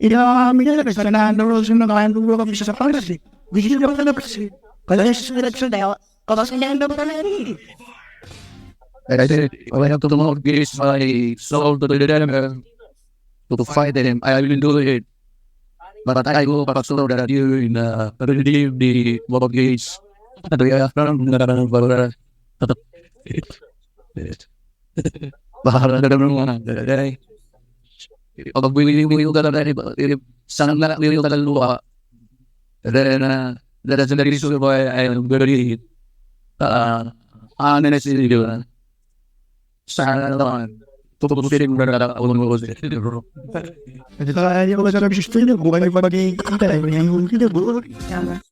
Inamin nila kasi nanalo sila nakahando kami sa Congress eh. Hindi sila pa na kasi. Kaya sa election na kasi nila pa na rin. I said, I have to mortgage my soul to the devil to fight him. I will do it. But I go pastor that you in uh, redeem the mortgage. And we are from the Bahala na naman mga Pag wili-wili ka na sana na wili ka na luwa. Then, uh, that's the reason why I am very uh, honest in you. Sana naman. Tutusin mo na lang ako ng. Kasi kaya ko sa gusto niya. Kung kayo pag-iikita, yung hindi buro.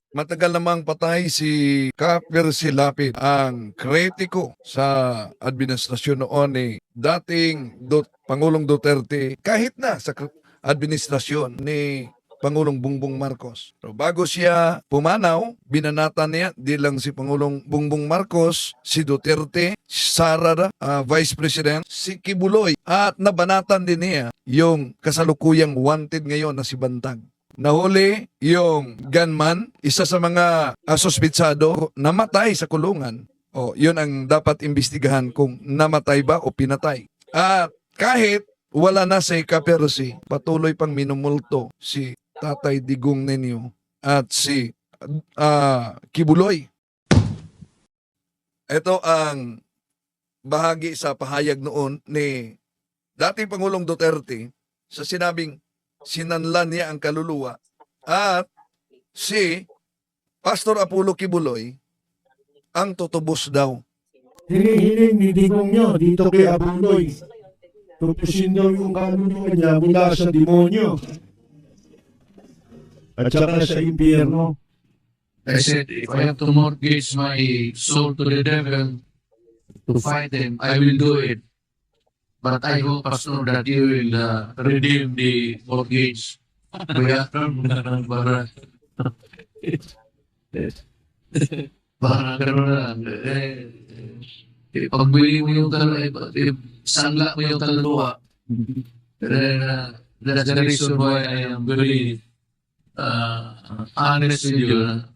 Matagal namang patay si Kaper Silapid, ang kritiko sa administrasyon noon ni dating Dut Pangulong Duterte kahit na sa administrasyon ni Pangulong Bongbong Marcos. So, bago siya pumanaw, binanatan niya di lang si Pangulong Bongbong Marcos, si Duterte, si Sara, ah, Vice President, si Kibuloy, at nabanatan din niya yung kasalukuyang wanted ngayon na si Bantag. Nahuli yung gunman, isa sa mga asuspitsado, namatay sa kulungan. O, yun ang dapat imbestigahan kung namatay ba o pinatay. At kahit wala na si Kapersi, patuloy pang minumulto si Tatay Digong Nenyo at si ah, Kibuloy. Ito ang bahagi sa pahayag noon ni dating Pangulong Duterte sa sinabing sinanlan niya ang kaluluwa at si Pastor Apollo Kibuloy ang tutubos daw. Hinihiling ni Digong nyo dito kay Abuloy. Tutusin daw yung kaluluwa niya mula sa demonyo. At saka sa impyerno. I said, if I have to mortgage my soul to the devil to fight him, I will do it. But I hope, Pastor, that you will uh, redeem the mortgage. Kaya, para, para gano'n na lang. Eh, eh, pagbili mo yung kaluluwa, eh, sangla mo yung kaluluwa. Then, uh, that's the reason why I am very uh, honest with you. na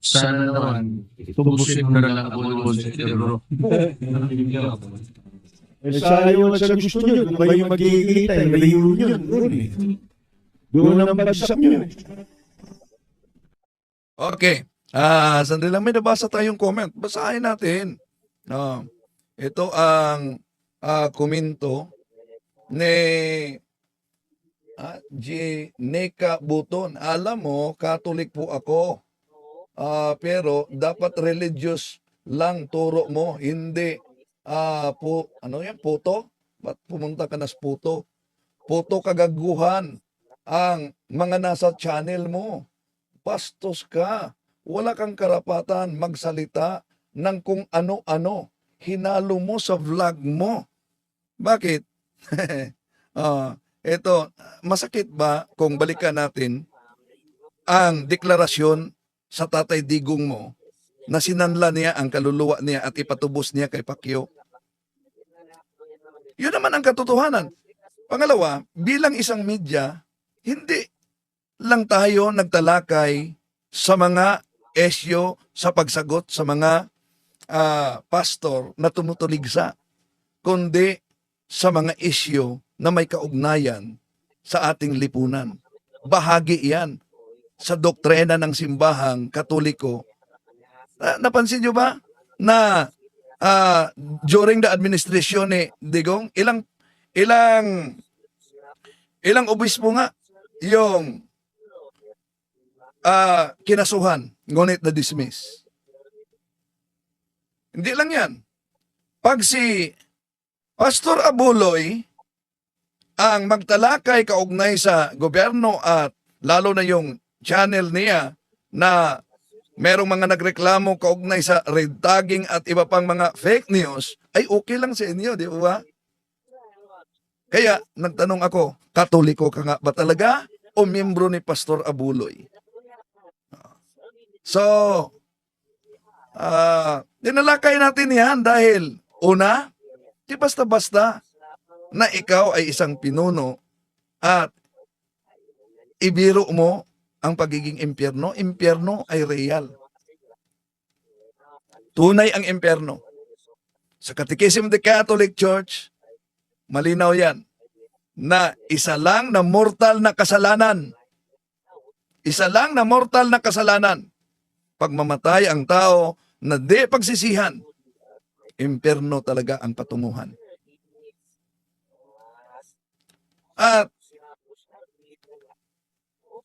Sana naman, tubusin mo na lang ako ng bro. Eh, sayang sa gusto nyo. Kung kayo magkikita, eh, malayo nyo. Doon eh. Doon ang bagsak nyo. Okay. Ah, sandali lang may nabasa tayong comment. Basahin natin. No. Ito ang ah, komento ni ah, G. Neka Buton. Alam mo, Catholic po ako. Ah, pero dapat religious lang turo mo, hindi ah po ano yan puto? Ba't pumunta ka na sa puto? Puto kagaguhan ang mga nasa channel mo. Bastos ka. Wala kang karapatan magsalita ng kung ano-ano. Hinalo mo sa vlog mo. Bakit? Ah, ito, masakit ba kung balikan natin ang deklarasyon sa tatay digong mo na sinanla niya ang kaluluwa niya at ipatubos niya kay Pacquiao? Yun naman ang katotohanan. Pangalawa, bilang isang media, hindi lang tayo nagtalakay sa mga esyo sa pagsagot sa mga ah, pastor na tumutuligsa, kundi sa mga isyo na may kaugnayan sa ating lipunan. Bahagi iyan sa doktrina ng simbahang katoliko. Na, napansin nyo ba na ah, during the administration ni Digong, ilang ilang ilang obispo nga yung ah, kinasuhan, ngunit na-dismiss. Hindi lang yan. Pag si Pastor Abuloy ang magtalakay kaugnay sa gobyerno at lalo na yung channel niya na merong mga nagreklamo kaugnay sa red tagging at iba pang mga fake news, ay okay lang sa inyo, di ba? Kaya nagtanong ako, katoliko ka nga ba talaga o miyembro ni Pastor Abuloy? So, ah, dinalakay natin yan dahil una, di basta-basta na ikaw ay isang pinuno at ibiro mo ang pagiging impyerno. Impyerno ay real. Tunay ang impyerno. Sa Catechism of the Catholic Church, malinaw yan na isa lang na mortal na kasalanan. Isa lang na mortal na kasalanan. Pagmamatay ang tao na di pagsisihan, impyerno talaga ang patunguhan. At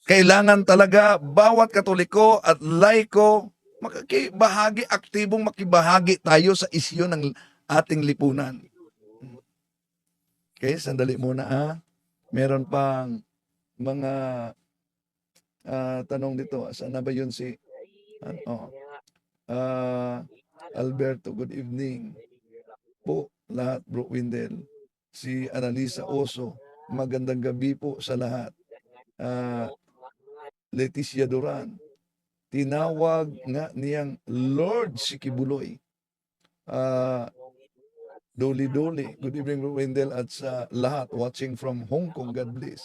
kailangan talaga bawat katoliko at laiko makikibahagi, aktibong makibahagi tayo sa isyu ng ating lipunan. Okay, sandali muna ah. Meron pang mga ah, tanong dito. Saan na ba yun si ano? Ah, Alberto, good evening. Po, lahat, Bro Windel. Si Annalisa Oso, magandang gabi po sa lahat. Ah, Leticia Duran, tinawag nga niyang Lord si Kibuloy. Ah, Doli Doli, good evening Bro Wendell at sa lahat watching from Hong Kong, God bless.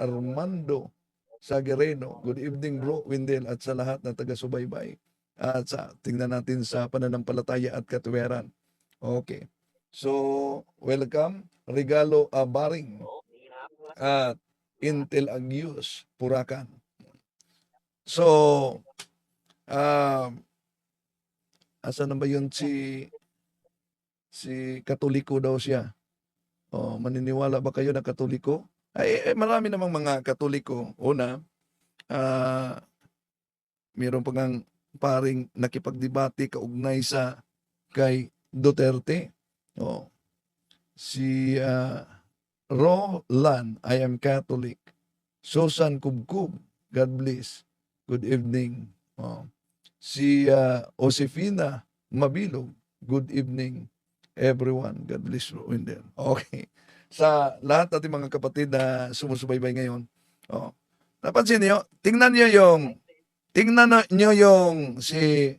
Armando Sagereno, good evening Bro Wendell at sa lahat na taga-subaybay. At sa tingnan natin sa pananampalataya at katuwiran. Okay. So, welcome. Regalo Abaring at Intel Agius, Purakan. So, um, asa na ba yun si si Katoliko daw siya? Oh, maniniwala ba kayo na Katoliko? Ay, eh, marami namang mga Katoliko. Una, ah mayroon pa ngang paring nakipagdebate kaugnay sa kay Duterte. Oh. Si ah, Roland, I am Catholic. Susan Kubkub, God bless. Good evening. Oh. Si ah, Josefina Mabilog, good evening everyone. God bless you in there. Okay. Sa lahat nating mga kapatid na sumusubaybay ngayon, oh, napansin niyo, tingnan niyo yung tingnan na- niyo yung si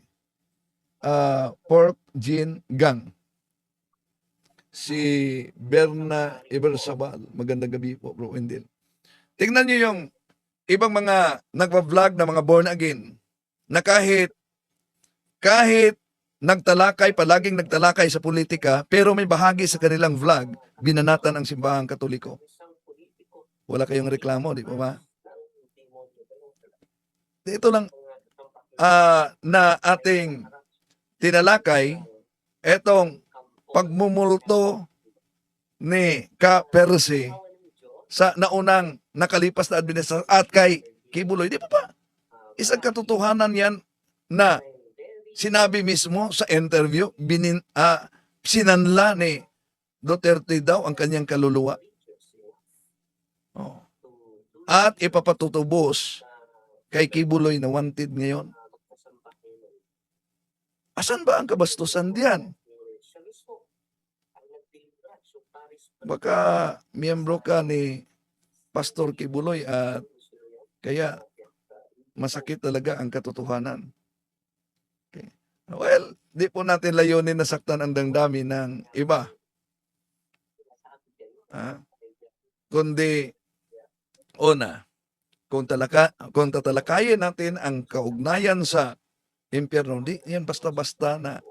ah, Pork Gin Gang. Si Berna Ibersabal. Magandang gabi po, bro Wendell. Tingnan niyo yung ibang mga nagva-vlog na mga born again na kahit kahit nagtalakay, palaging nagtalakay sa politika, pero may bahagi sa kanilang vlog, binanatan ang simbahang katoliko. Wala kayong reklamo, di ba ba? Ito lang ah, na ating tinalakay, etong pagmumulto ni Ka Perse sa naunang nakalipas na administrasyon at kay Kibuloy. Di ba ba? Isang katotohanan yan na sinabi mismo sa interview, binin, ah, sinanla ni Duterte daw ang kanyang kaluluwa. Oh. At ipapatutubos kay Kibuloy na wanted ngayon. Asan ba ang kabastusan diyan? Baka miyembro ka ni Pastor Kibuloy at kaya masakit talaga ang katotohanan. Okay. Well, di po natin layunin na saktan ang damdamin ng iba. Ah, kundi una, kung talaka kung tatalakayin natin ang kaugnayan sa impyerno, di yan basta-basta na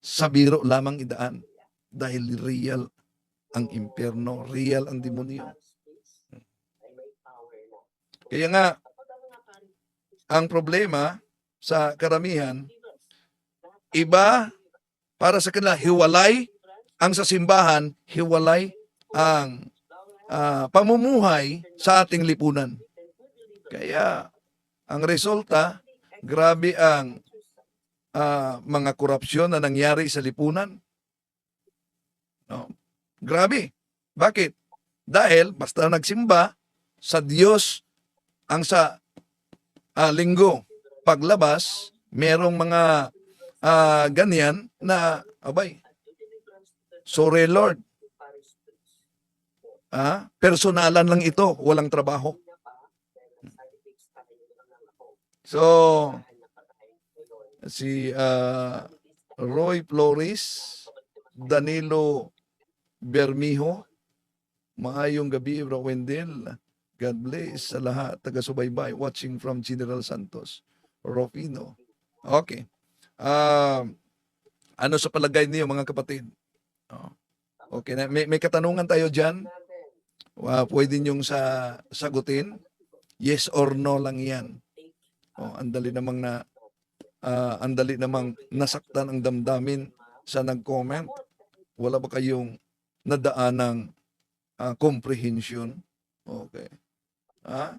sa biro lamang idaan dahil real ang impyerno, real ang demonyo. Kaya nga, ang problema sa karamihan, iba para sa kanila hiwalay ang sa simbahan, hiwalay ang ah, pamumuhay sa ating lipunan. Kaya ang resulta, grabe ang ah, mga korupsyon na nangyari sa lipunan. No? Grabe. Bakit? Dahil basta nagsimba sa Diyos ang sa ah, linggo paglabas, merong mga ah, ganyan na, abay, sorry Lord, ah, personalan lang ito, walang trabaho. So, si ah, Roy Flores, Danilo Bermijo, maayong gabi, Bro Wendell. God bless sa lahat taga-subaybay watching from General Santos, Rufino. Okay. Um, ano sa palagay niyo mga kapatid? Oh. Okay may, may katanungan tayo diyan. Wa pwede niyong sa sagutin. Yes or no lang 'yan. Oh, andali namang na ah, andali namang nasaktan ang damdamin sa nag-comment. Wala ba kayong nadaan ng ah, comprehension? Okay. Ha?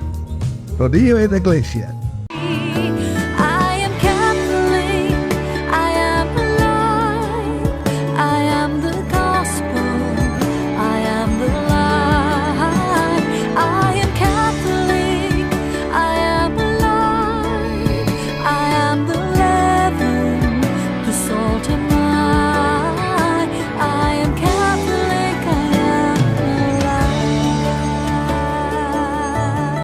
Rodillo et Iglesia.